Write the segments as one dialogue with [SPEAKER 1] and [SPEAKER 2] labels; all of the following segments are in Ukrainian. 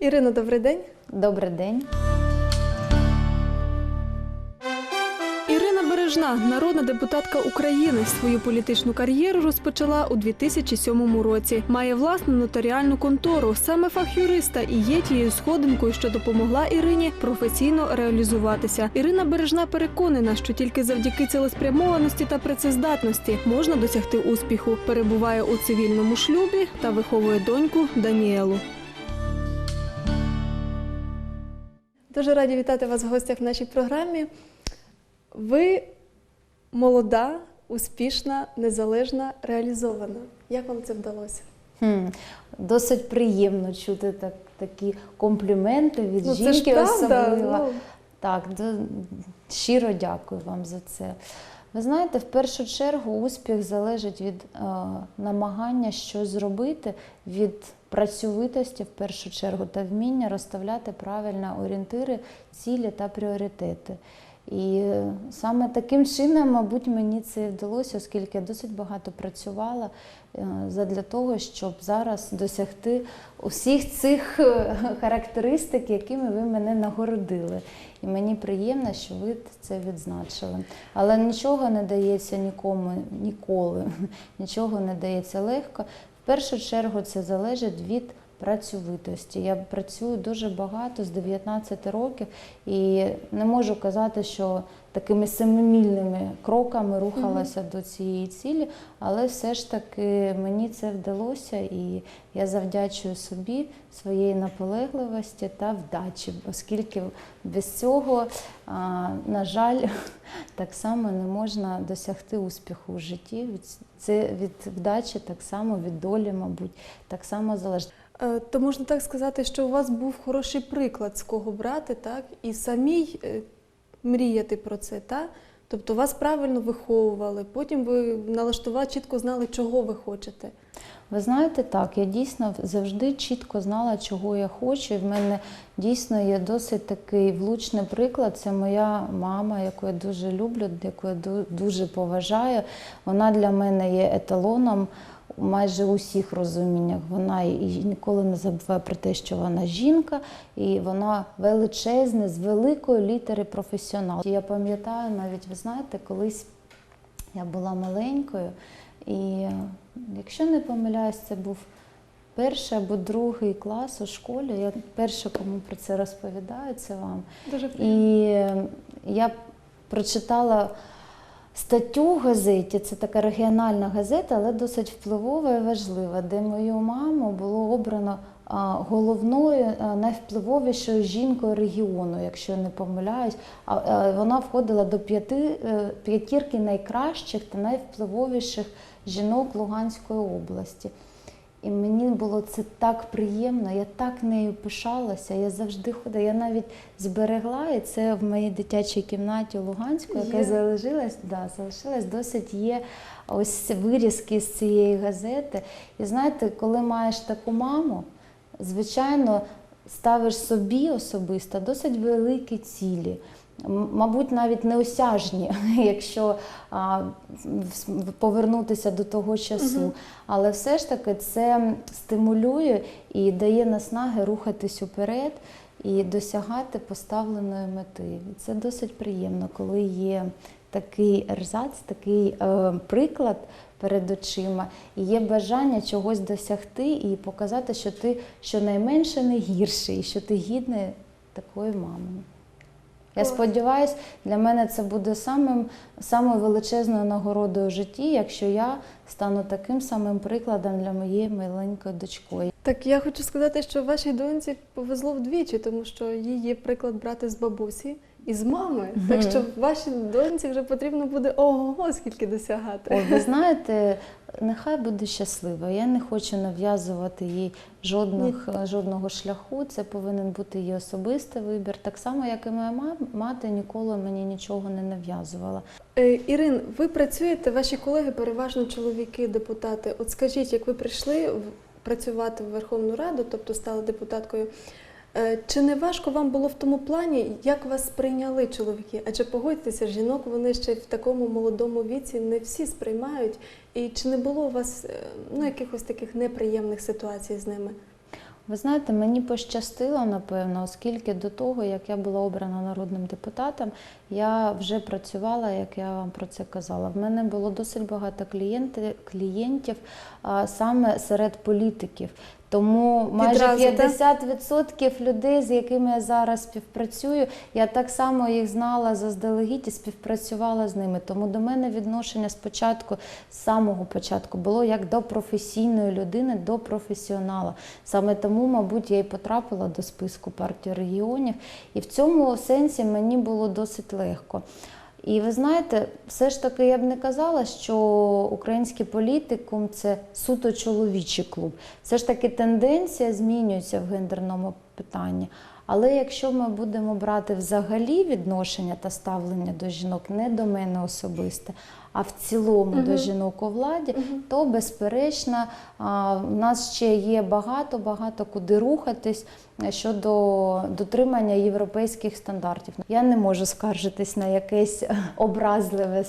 [SPEAKER 1] Ірино, добрий день.
[SPEAKER 2] Добрий день.
[SPEAKER 1] Ірина Бережна, народна депутатка України, свою політичну кар'єру розпочала у 2007 році. Має власну нотаріальну контору. Саме фах юриста і є тією сходинкою, що допомогла Ірині професійно реалізуватися. Ірина Бережна переконана, що тільки завдяки цілеспрямованості та працездатності можна досягти успіху. Перебуває у цивільному шлюбі та виховує доньку Даніелу. Дуже раді вітати вас в гостях в нашій програмі. Ви молода, успішна, незалежна, реалізована. Як вам це вдалося?
[SPEAKER 2] Хм, досить приємно чути так, такі компліменти від
[SPEAKER 1] Ну, це ж
[SPEAKER 2] жінки
[SPEAKER 1] правда.
[SPEAKER 2] особливо.
[SPEAKER 1] Ну,
[SPEAKER 2] Так, до, щиро дякую вам за це. Ви знаєте, в першу чергу успіх залежить від е, намагання щось зробити, від працьовитості в першу чергу та вміння розставляти правильно орієнтири, цілі та пріоритети. І саме таким чином, мабуть, мені це вдалося, оскільки я досить багато працювала е, задля того, щоб зараз досягти усіх цих е, характеристик, якими ви мене нагородили. І мені приємно, що ви це відзначили. Але нічого не дається нікому ніколи, нічого не дається легко. Першу чергу це залежить від працьовитості. Я працюю дуже багато з 19 років і не можу казати, що такими семимільними кроками рухалася до цієї цілі, але все ж таки мені це вдалося, і я завдячую собі своєї наполегливості та вдачі, оскільки без цього, на жаль, так само не можна досягти успіху в житті. Це від вдачі, так само від долі, мабуть, так само залежить.
[SPEAKER 1] е, То можна так сказати, що у вас був хороший приклад, з кого брати, так? І самій е, мріяти про це, так? Тобто вас правильно виховували, потім ви налаштували, чітко знали, чого ви хочете.
[SPEAKER 2] Ви знаєте, так, я дійсно завжди чітко знала, чого я хочу. І в мене дійсно є досить такий влучний приклад. Це моя мама, яку я дуже люблю, яку я дуже поважаю. Вона для мене є еталоном у майже усіх розуміннях. Вона і ніколи не забуває про те, що вона жінка, і вона величезна, з великої літери професіонал. Я пам'ятаю навіть, ви знаєте, колись я була маленькою, і якщо не помиляюсь, це був перший або другий клас у школі. Я перша, кому про це розповідаю, це вам.
[SPEAKER 1] Дуже приємно.
[SPEAKER 2] І я прочитала статтю в газеті, це така регіональна газета, але досить впливова і важлива, де мою маму було обрано головною, найвпливовішою жінкою регіону, якщо я не помиляюсь. Вона входила до п'яти, е, п'ятірки найкращих та найвпливовіших жінок Луганської області. І мені було це так приємно, я так нею пишалася. Я завжди ходила. Я навіть зберегла, і це в моїй дитячій кімнаті Луганську, яка
[SPEAKER 1] Є.
[SPEAKER 2] залишилась, да, залишилась досить є ось вирізки з цієї газети. І знаєте, коли маєш таку маму, звичайно, ставиш собі особисто досить великі цілі. Мабуть, навіть неосяжні, якщо повернутися до того часу.
[SPEAKER 1] Мгм.
[SPEAKER 2] Але все ж таки це стимулює і дає наснаги рухатись уперед і досягати поставленої мети. Це досить приємно, коли є такий ерзац, такий е, приклад перед очима, і є бажання чогось досягти і показати, що ти щонайменше не гірший, що ти гідний такої мами. Я сподіваюся, для мене це буде самим, самою величезною нагородою в житті, якщо я стану таким самим прикладом для моєї маленької дочкої.
[SPEAKER 1] Так я хочу сказати, що вашій доньці повезло вдвічі, тому що їй є приклад брати з бабусі і з мами. Так що вашій доньці вже потрібно буде ого, скільки досягати.
[SPEAKER 2] Ой, ви знаєте, нехай буде щаслива. Я не хочу нав'язувати їй жодних, жодного шляху. Це повинен бути її особистий вибір. Так само, як і моя мам- мати ніколи мені нічого не нав'язувала.
[SPEAKER 1] Е, Ірин, ви працюєте, ваші колеги переважно чоловіки, депутати. От скажіть, як ви прийшли працювати в Верховну Раду, тобто стали депутаткою, е, чи не важко вам було в тому плані, як вас сприйняли чоловіки? Адже погодьтеся, жінок вони ще в такому молодому віці не всі сприймають. І чи не було у вас е, ну, якихось таких неприємних ситуацій з ними?
[SPEAKER 2] Ви знаєте, мені пощастило, напевно, оскільки до того, як я була обрана народним депутатом, я вже працювала, як я вам про це казала. В мене було досить багато клієнтів а, саме серед політиків. Тому майже
[SPEAKER 1] Відразу, так?
[SPEAKER 2] 50% людей, з якими я зараз співпрацюю, я так само їх знала заздалегідь і співпрацювала з ними. Тому до мене відношення спочатку, з самого початку, було як до професійної людини, до професіонала. Саме тому, мабуть, я і потрапила до списку партії регіонів, і в цьому сенсі мені було досить легко. І ви знаєте, все ж таки я б не казала, що український політикум це суто чоловічий клуб. Все ж таки тенденція змінюється в гендерному питанні. Але якщо ми будемо брати взагалі відношення та ставлення до жінок не до мене особисте, а в цілому до жінок у владі, то безперечно в нас ще є багато багато куди рухатись щодо дотримання європейських стандартів. Я не можу скаржитись на якесь образливе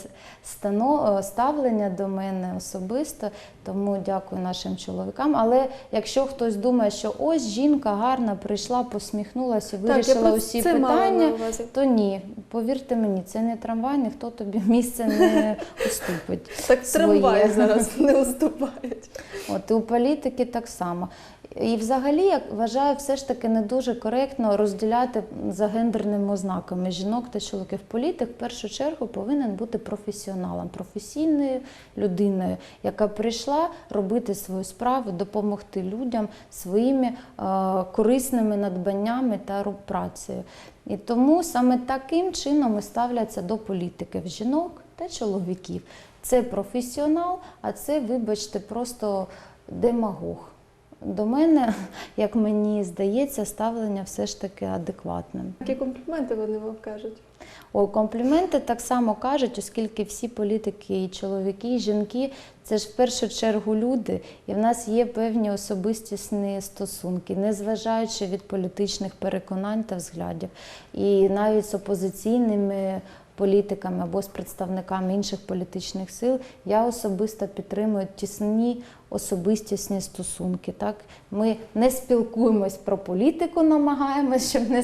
[SPEAKER 2] стано- ставлення до мене особисто, тому дякую нашим чоловікам. Але якщо хтось думає, що ось жінка гарна прийшла, посміхнулася, вирішила
[SPEAKER 1] про
[SPEAKER 2] усі питання, то ні, повірте мені, це не трамвай, ніхто тобі місце не уступить.
[SPEAKER 1] Так трамваї зараз не уступають.
[SPEAKER 2] От і у політики так само. І взагалі я вважаю все ж таки не дуже коректно розділяти за гендерними ознаками жінок та чоловіків. Політик в першу чергу повинен бути професіоналом, професійною людиною, яка прийшла робити свою справу, допомогти людям своїми е, корисними надбаннями та працею. І тому саме таким чином і ставляться до політиків жінок та чоловіків. Це професіонал, а це, вибачте, просто демагог. До мене, як мені здається, ставлення все ж таки адекватним.
[SPEAKER 1] Які компліменти вони вам кажуть?
[SPEAKER 2] О, компліменти так само кажуть, оскільки всі політики, і чоловіки, і жінки це ж в першу чергу люди, і в нас є певні особистісні стосунки, незважаючи від політичних переконань та взглядів. І навіть з опозиційними політиками або з представниками інших політичних сил я особисто підтримую тісні особистісні стосунки. Так? Ми не спілкуємось про політику, намагаємось, щоб не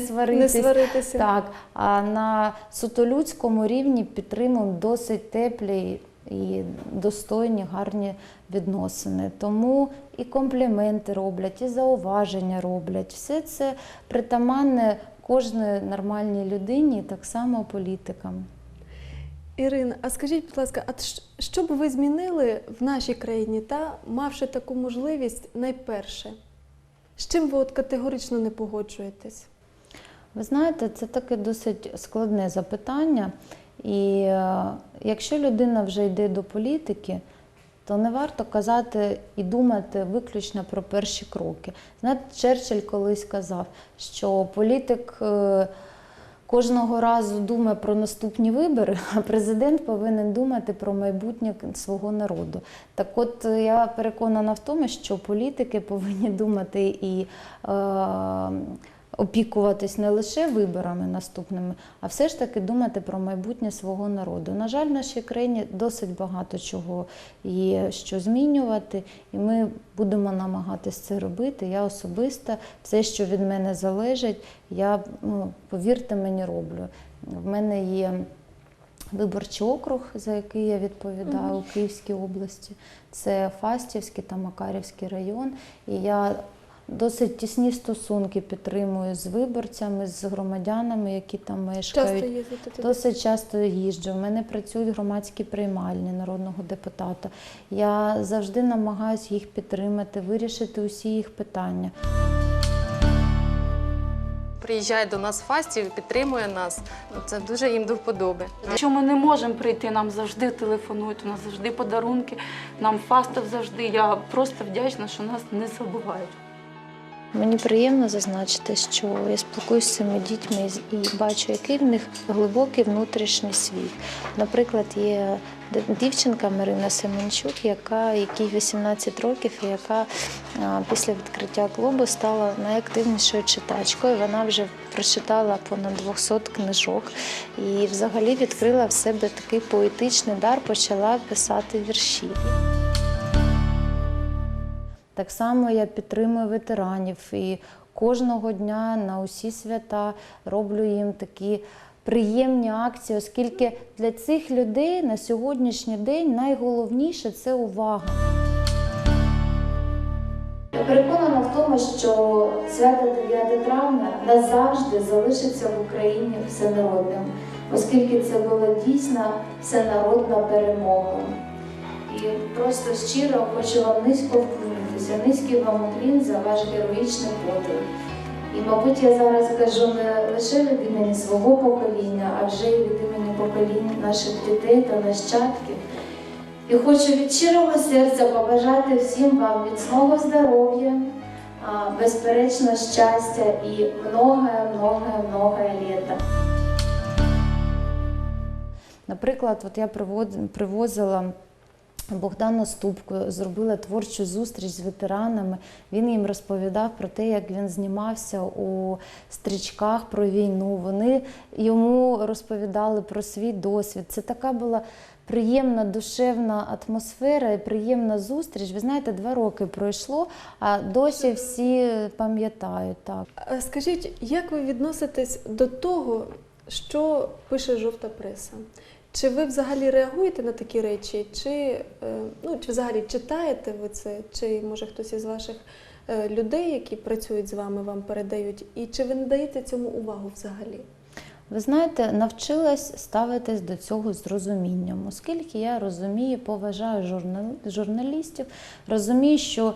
[SPEAKER 1] Не сваритися.
[SPEAKER 2] Так, а на суто людському рівні підтримуємо досить теплі і достойні, гарні відносини. Тому і компліменти роблять, і зауваження роблять. Все це притаманне кожної нормальній людині, так само політикам.
[SPEAKER 1] Ірина, а скажіть, будь ласка, а що б ви змінили в нашій країні та мавши таку можливість найперше? З чим ви от категорично не погоджуєтесь?
[SPEAKER 2] Ви знаєте, це таке досить складне запитання. І е, якщо людина вже йде до політики, то не варто казати і думати виключно про перші кроки. Знаєте, Черчилль колись казав, що політик е, кожного разу думає про наступні вибори, а президент повинен думати про майбутнє свого народу. Так от е, я переконана в тому, що політики повинні думати і е, опікуватись не лише виборами наступними, а все ж таки думати про майбутнє свого народу. На жаль, в нашій країні досить багато чого є що змінювати, і ми будемо намагатись це робити. Я особисто все, що від мене залежить, я ну, повірте мені, роблю. В мене є виборчий округ, за який я відповідаю у Київській області. Це Фастівський та Макарівський район. І я досить тісні стосунки підтримую з виборцями, з громадянами, які там мешкають.
[SPEAKER 1] Часто їздите туди?
[SPEAKER 2] Досить часто їжджу. У мене працюють громадські приймальні народного депутата. Я завжди намагаюся їх підтримати, вирішити усі їх питання.
[SPEAKER 3] приїжджає до нас Фастів, підтримує нас. Ну, Це дуже їм до вподоби.
[SPEAKER 4] Якщо ми не можемо прийти, нам завжди телефонують, у нас завжди подарунки, нам фастов завжди. Я просто вдячна, що нас не забувають.
[SPEAKER 2] Мені приємно зазначити, що я спілкуюся з цими дітьми і бачу, який в них глибокий внутрішній світ. Наприклад, є дівчинка Марина Семенчук, яка якій 18 років, і яка після відкриття клубу стала найактивнішою читачкою. Вона вже прочитала понад 200 книжок і взагалі відкрила в себе такий поетичний дар, почала писати вірші. Так само я підтримую ветеранів і кожного дня на усі свята роблю їм такі приємні акції, оскільки для цих людей на сьогоднішній день найголовніше це увага. Я переконана в тому, що свято 9 травня назавжди залишиться в Україні всенародним, оскільки це була дійсна всенародна перемога. І просто щиро хочу вам низько вклонитися, низький вам уклін за ваш героїчний подвиг. І, мабуть, я зараз кажу не лише від імені свого покоління, а вже й від імені поколінь наших дітей та нащадків. І хочу від щирого серця побажати всім вам міцного здоров'я, безперечно щастя і многое-многое-многое літа. Наприклад, от я привозила Богдану Ступку, зробила творчу зустріч з ветеранами. Він їм розповідав про те, як він знімався у стрічках про війну. Вони йому розповідали про свій досвід. Це така була приємна душевна атмосфера і приємна зустріч. Ви знаєте, два роки пройшло, а досі всі пам'ятають так.
[SPEAKER 1] Скажіть, як ви відноситесь до того, що пише жовта преса? Чи ви взагалі реагуєте на такі речі? Чи, е, ну, чи взагалі читаєте ви це? Чи може хтось із ваших е, людей, які працюють з вами, вам передають? І чи ви надаєте цьому увагу взагалі?
[SPEAKER 2] Ви знаєте, навчилась ставитись до цього з розумінням, оскільки я розумію, поважаю журналістів, розумію, що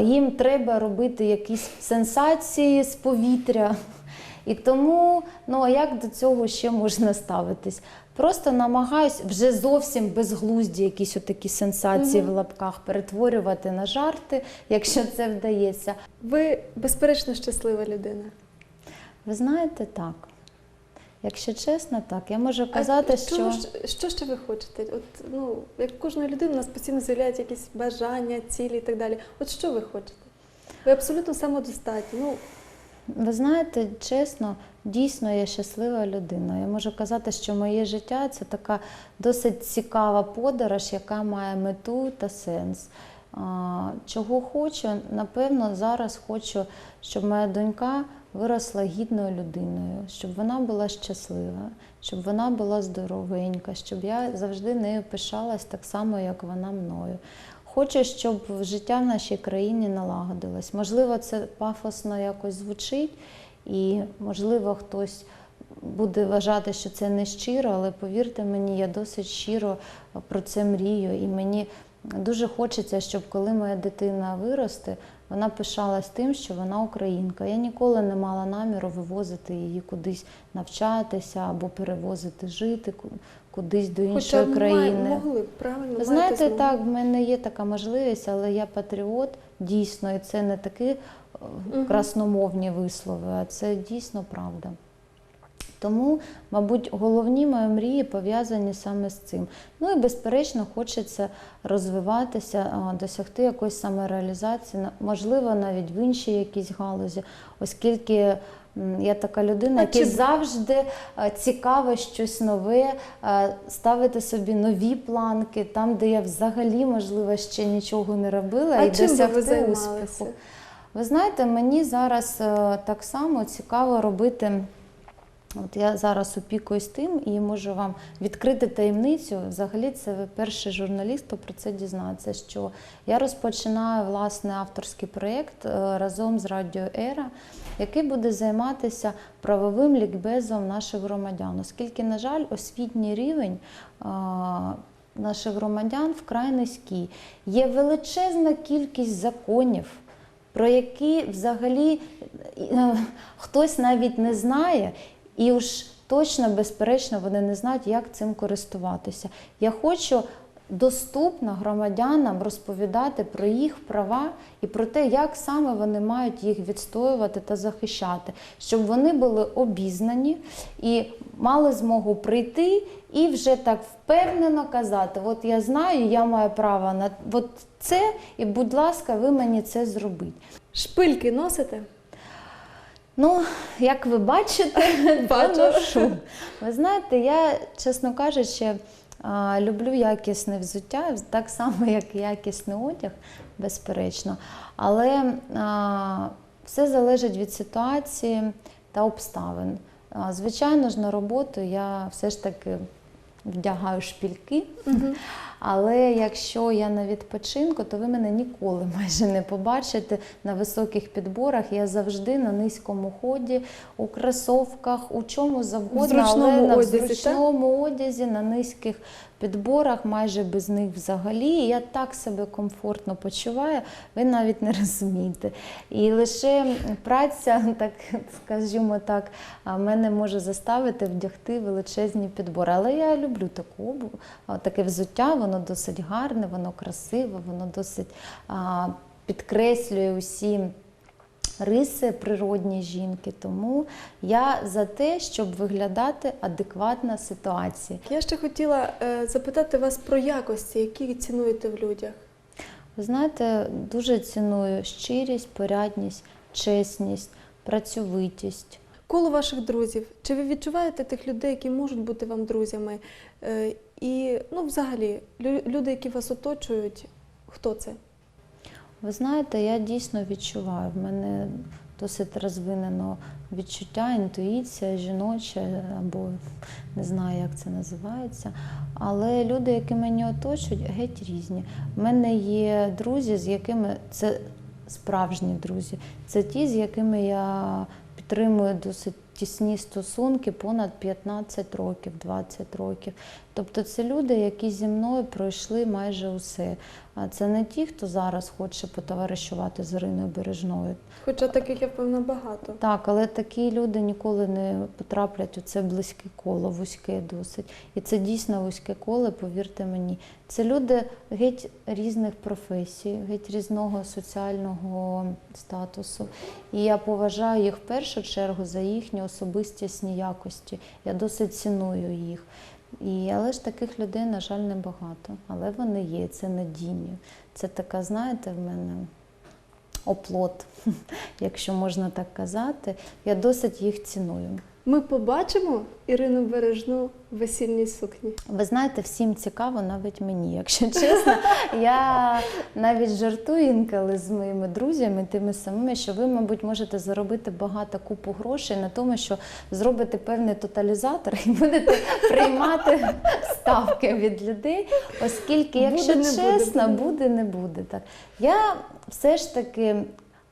[SPEAKER 2] їм треба робити якісь сенсації з повітря. І тому, ну а як до цього ще можна ставитись? Просто намагаюсь вже зовсім безглузді якісь отакі сенсації в лапках перетворювати на жарти, якщо це вдається.
[SPEAKER 1] Ви безперечно щаслива людина.
[SPEAKER 2] Ви знаєте, так. Якщо чесно, так. Я можу казати,
[SPEAKER 1] а
[SPEAKER 2] що.
[SPEAKER 1] що ще ви хочете? От ну як кожної людини, у нас постійно з'являються якісь бажання, цілі і так далі. От що ви хочете? Ви абсолютно самодостатні. Ну
[SPEAKER 2] Ви знаєте, чесно, дійсно я щаслива людина. Я можу казати, що моє життя це така досить цікава подорож, яка має мету та сенс. Чого хочу? Напевно, зараз хочу, щоб моя донька виросла гідною людиною, щоб вона була щаслива, щоб вона була здоровенька, щоб я завжди нею пишалась так само, як вона мною. Хочу, щоб життя в нашій країні налагодилось. Можливо, це пафосно якось звучить, і можливо, хтось буде вважати, що це не щиро, але повірте мені, я досить щиро про це мрію. І мені дуже хочеться, щоб коли моя дитина виросте, вона пишалась тим, що вона українка. Я ніколи не мала наміру вивозити її кудись навчатися або перевозити жити кудись до іншої
[SPEAKER 1] хоча
[SPEAKER 2] країни.
[SPEAKER 1] могли б правильно
[SPEAKER 2] Ви знаєте,
[SPEAKER 1] змогу.
[SPEAKER 2] так, в мене є така можливість, але я патріот дійсно, і це не такі
[SPEAKER 1] Мгм.
[SPEAKER 2] красномовні вислови, а це дійсно правда. Тому, мабуть, головні мої мрії пов'язані саме з цим. Ну і безперечно, хочеться розвиватися, досягти якоїсь самореалізації, можливо, навіть в іншій якійсь галузі, оскільки я така людина,
[SPEAKER 1] чи-
[SPEAKER 2] завжди е, цікаве щось нове, е, ставити собі нові планки, там, де я взагалі, можливо, ще нічого не робила,
[SPEAKER 1] а
[SPEAKER 2] і
[SPEAKER 1] чим би ви
[SPEAKER 2] досягти успіху. Ви знаєте, мені зараз е, так само цікаво робити. От я зараз опікуюсь тим і можу вам відкрити таємницю. Взагалі, це ви перший журналіст, хто про це дізнається. Що я розпочинаю власне авторський проєкт е, разом з Радіо Ера, який буде займатися правовим лікбезом наших громадян, оскільки, на жаль, освітній рівень. е, Наших громадян вкрай низький. Є величезна кількість законів, про які взагалі е, хтось навіть не знає, і уж точно, безперечно, вони не знають, як цим користуватися. Я хочу доступно громадянам розповідати про їх права і про те, як саме вони мають їх відстоювати та захищати, щоб вони були обізнані і мали змогу прийти і вже так впевнено казати: от я знаю, я маю право на от це, і, будь ласка, ви мені це зробіть.
[SPEAKER 1] Шпильки носите?
[SPEAKER 2] Ну, як ви бачите, ношу. Ви знаєте, я, чесно кажучи, Люблю якісне взуття, так само, як і якісний одяг, безперечно. Але все залежить від ситуації та обставин. Звичайно ж, на роботу я все ж таки вдягаю шпільки. Але якщо я на відпочинку, то ви мене ніколи майже не побачите на високих підборах. Я завжди на низькому ході, у кросовках, у чому завгодно, але
[SPEAKER 1] зручному
[SPEAKER 2] на
[SPEAKER 1] одязі, так?
[SPEAKER 2] одязі, на низьких підборах, майже без них взагалі. І я так себе комфортно почуваю, ви навіть не розумієте. І лише праця, так скажімо так, мене може заставити вдягти величезні підбори. Але я люблю таку таке взуття, воно досить гарне, воно красиве, воно досить а, підкреслює усі. Риси природні жінки, тому я за те, щоб виглядати адекватна ситуація.
[SPEAKER 1] Я ще хотіла е, запитати вас про якості, які цінуєте в людях.
[SPEAKER 2] Ви знаєте, дуже ціную щирість, порядність, чесність, працьовитість.
[SPEAKER 1] Коло ваших друзів. Чи ви відчуваєте тих людей, які можуть бути вам друзями? І ну, взагалі, люди, які вас оточують, хто це?
[SPEAKER 2] Ви знаєте, я дійсно відчуваю. В мене досить розвинено відчуття, інтуїція жіноча, або не знаю, як це називається. Але люди, які мені оточують, геть різні. У мене є друзі, з якими це справжні друзі. Це ті, з якими я підтримую досить тісні стосунки понад 15 років, 20 років. Тобто це люди, які зі мною пройшли майже усе. А це не ті, хто зараз хоче потоваришувати з Іриною Бережною.
[SPEAKER 1] Хоча таких я впевнена багато.
[SPEAKER 2] Так, але такі люди ніколи не потраплять у це близьке коло, вузьке досить. І це дійсно вузьке коло, повірте мені. Це люди геть різних професій, геть різного соціального статусу. І я поважаю їх в першу чергу за їхні особистісні якості. Я досить ціную їх. І, але ж таких людей, на жаль, небагато. Але вони є, це надійні. Це така, знаєте, в мене оплот, якщо можна так казати. Я досить їх ціную.
[SPEAKER 1] Ми побачимо Ірину Бережну в весільній сукні.
[SPEAKER 2] Ви знаєте, всім цікаво, навіть мені, якщо чесно. Я навіть жартую інколи з моїми друзями, тими самими, що ви, мабуть, можете заробити багато купу грошей на тому, що зробите певний тоталізатор і будете приймати ставки від людей, оскільки, якщо
[SPEAKER 1] Буде,
[SPEAKER 2] чесно,
[SPEAKER 1] буде,
[SPEAKER 2] не буде. Так. Я все ж таки.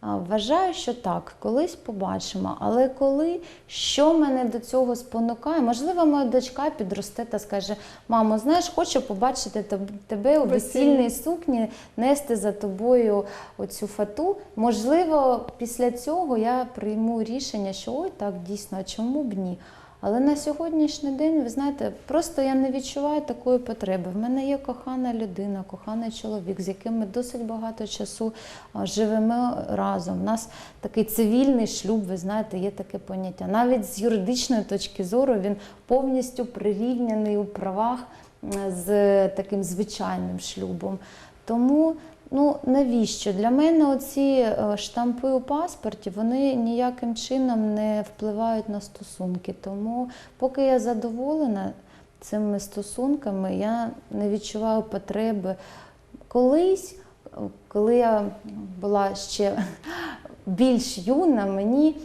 [SPEAKER 2] Вважаю, що так, колись побачимо. Але коли що мене до цього спонукає, можливо, моя дочка підросте та скаже: мамо, знаєш, хочу побачити тебе у
[SPEAKER 1] весільній
[SPEAKER 2] сукні, нести за тобою оцю фату. Можливо, після цього я прийму рішення, що ой, так дійсно, а чому б ні? Але на сьогоднішній день, ви знаєте, просто я не відчуваю такої потреби. В мене є кохана людина, коханий чоловік, з яким ми досить багато часу живемо разом. У нас такий цивільний шлюб, ви знаєте, є таке поняття. Навіть з юридичної точки зору він повністю прирівняний у правах з таким звичайним шлюбом. Тому Ну навіщо? Для мене оці е, штампи у паспорті вони ніяким чином не впливають на стосунки. Тому поки я задоволена цими стосунками, я не відчуваю потреби. Колись, е, коли я була ще більш юна, мені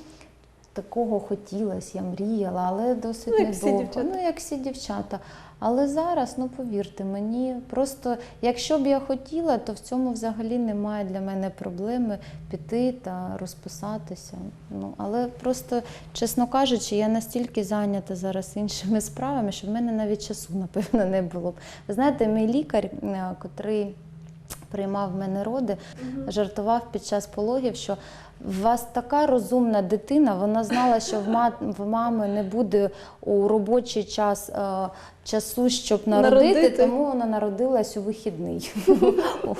[SPEAKER 2] такого хотілося, я мріяла, але досить
[SPEAKER 1] Ну,
[SPEAKER 2] недовго. Ну, як всі дівчата. Але зараз, ну повірте мені, просто якщо б я хотіла, то в цьому взагалі немає для мене проблеми піти та розписатися. Ну але просто, чесно кажучи, я настільки зайнята зараз іншими справами, що в мене навіть часу, напевно, не було б. Ви знаєте, мій лікар, е, котрий приймав в мене роди, жартував під час пологів, що у вас така розумна дитина, вона знала, що в, ма- мами не буде у робочий час е, часу, щоб народити,
[SPEAKER 1] Народити.
[SPEAKER 2] тому вона народилась у вихідний у,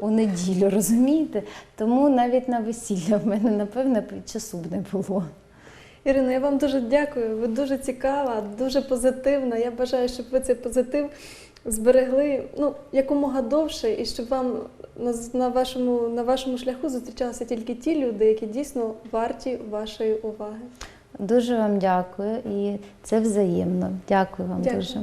[SPEAKER 2] у неділю, розумієте? Тому навіть на весілля в мене, напевно, часу б не було.
[SPEAKER 1] Ірина, я вам дуже дякую. Ви дуже цікава, дуже позитивна. Я бажаю, щоб ви цей позитив зберегли ну, якомога довше, і щоб вам на, вашому, на вашому шляху зустрічалися тільки ті люди, які дійсно варті вашої уваги.
[SPEAKER 2] Дуже вам дякую і це взаємно. Дякую вам
[SPEAKER 1] Дякую.
[SPEAKER 2] дуже.